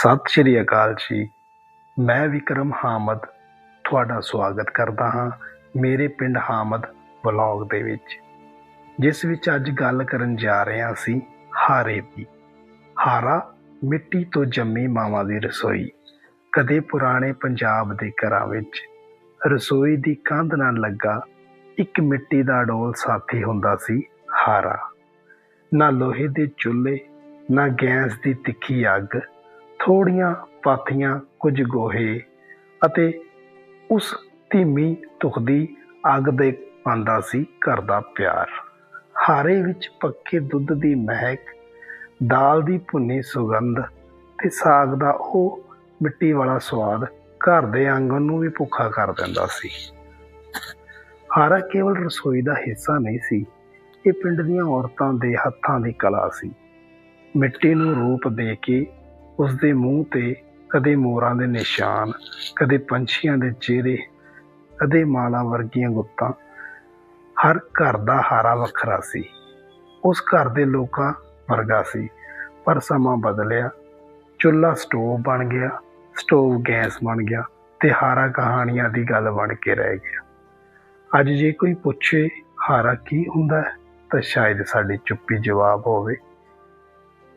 ਸਤਿ ਸ਼੍ਰੀ ਅਕਾਲ ਜੀ। ਮੈਂ ਵਿਕਰਮ ਹਾਮਦ ਤੁਹਾਡਾ ਸਵਾਗਤ ਕਰਦਾ ਹਾਂ ਮੇਰੇ ਪਿੰਡ ਹਾਮਦ ਵਲੌਗ ਦੇ ਵਿੱਚ। ਜਿਸ ਵਿੱਚ ਅੱਜ ਗੱਲ ਕਰਨ ਜਾ ਰਹੇ ਹਾਂ ਅਸੀਂ ਹਾਰੇ ਦੀ। ਹਾਰਾ ਮਿੱਟੀ ਤੋਂ ਜੰਮੀ ਮਾਵਾਂ ਦੀ ਰਸੋਈ। ਕਦੇ ਪੁਰਾਣੇ ਪੰਜਾਬ ਦੇ ਘਰਾਂ ਵਿੱਚ ਰਸੋਈ ਦੀ ਕੰਧ ਨਾਲ ਲੱਗਾ ਇੱਕ ਮਿੱਟੀ ਦਾ ਡੋਲ ਸਾਥੀ ਹੁੰਦਾ ਸੀ ਹਾਰਾ। ਨਾ ਲੋਹੇ ਦੇ ਚੁੱਲ੍ਹੇ, ਨਾ ਗੈਸ ਦੀ ਤਿੱਖੀ ਅੱਗ ਥੋੜੀਆਂ ਪਾਥੀਆਂ ਕੁਝ ਗੋਹੇ ਅਤੇ ਉਸ ਧੀਮੀ ਤੁਖਦੀ ਅੱਗ ਦੇ ਪਾਉਂਦਾ ਸੀ ਘਰ ਦਾ ਪਿਆਰ। ਹਾਰੇ ਵਿੱਚ ਪੱਕੇ ਦੁੱਧ ਦੀ ਮਹਿਕ, ਦਾਲ ਦੀ ਭੁੰਨੀ ਸੁਗੰਧ ਤੇ ਸਾਗ ਦਾ ਉਹ ਮਿੱਟੀ ਵਾਲਾ ਸਵਾਦ ਘਰ ਦੇ ਆਂਗਣ ਨੂੰ ਵੀ ਭੁੱਖਾ ਕਰ ਦਿੰਦਾ ਸੀ। ਹਾਰਾ ਕੇਵਲ ਰਸੋਈ ਦਾ ਹਿੱਸਾ ਨਹੀਂ ਸੀ, ਇਹ ਪਿੰਡ ਦੀਆਂ ਔਰਤਾਂ ਦੇ ਹੱਥਾਂ ਦੀ ਕਲਾ ਸੀ। ਮਿੱਟੀ ਨੂੰ ਰੂਪ ਦੇ ਕੇ ਉਸ ਦੇ ਮੂੰਹ ਤੇ ਕਦੇ ਮੋਰਾਂ ਦੇ ਨਿਸ਼ਾਨ, ਕਦੇ ਪੰਛੀਆਂ ਦੇ ਚਿਹਰੇ, ਕਦੇ ਮਾਲਾ ਵਰਗੀਆਂ ਗੁੱਤਾਂ। ਹਰ ਘਰ ਦਾ ਹਾਰਾ ਵੱਖਰਾ ਸੀ। ਉਸ ਘਰ ਦੇ ਲੋਕਾਂ ਵਰਗਾ ਸੀ। ਪਰ ਸਮਾਂ ਬਦਲਿਆ। ਚੁੱਲ੍ਹਾ ਸਟੋਵ ਬਣ ਗਿਆ। ਸਟੋਵ ਗੈਸ ਬਣ ਗਿਆ ਤੇ ਹਾਰਾ ਕਹਾਣੀਆਂ ਦੀ ਗੱਲ ਬਣ ਕੇ ਰਹਿ ਗਿਆ। ਅੱਜ ਜੇ ਕੋਈ ਪੁੱਛੇ ਹਾਰਾ ਕੀ ਹੁੰਦਾ ਹੈ, ਤਾਂ ਸ਼ਾਇਦ ਸਾਡੀ ਚੁੱਪੀ ਜਵਾਬ ਹੋਵੇ।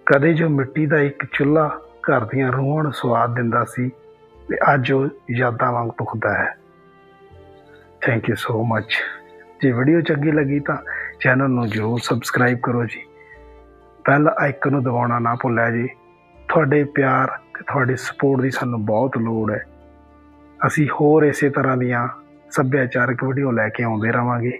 ਕਦੇ ਜੋ ਮਿੱਟੀ ਦਾ ਇੱਕ ਚੁੱਲ੍ਹਾ ਘਰ ਦੀਆਂ ਰੂਹਾਂ ਨੂੰ ਸਵਾਦ ਦਿੰਦਾ ਸੀ ਤੇ ਅੱਜ ਉਹ ਯਾਦਾਂ ਵਾਂਗ ਭੁਖਦਾ ਹੈ। ਥੈਂਕ ਯੂ ਸੋ ਮੱਚ ਜੇ ਵੀਡੀਓ ਚੰਗੀ ਲੱਗੀ ਤਾਂ ਚੈਨਲ ਨੂੰ ਜਰੂਰ ਸਬਸਕ੍ਰਾਈਬ ਕਰੋ ਜੀ। ਬੈਲ ਆਈਕਨ ਨੂੰ ਦਬਾਉਣਾ ਨਾ ਭੁੱਲਿਆ ਜੀ। ਤੁਹਾਡੇ ਪਿਆਰ ਤੇ ਤੁਹਾਡੀ ਸਪੋਰਟ ਦੀ ਸਾਨੂੰ ਬਹੁਤ ਲੋੜ ਹੈ। ਅਸੀਂ ਹੋਰ ਇਸੇ ਤਰ੍ਹਾਂ ਦੀਆਂ ਸੱਭਿਆਚਾਰਕ ਵੀਡੀਓ ਲੈ ਕੇ ਆਉਂਦੇ ਰਵਾਂਗੇ।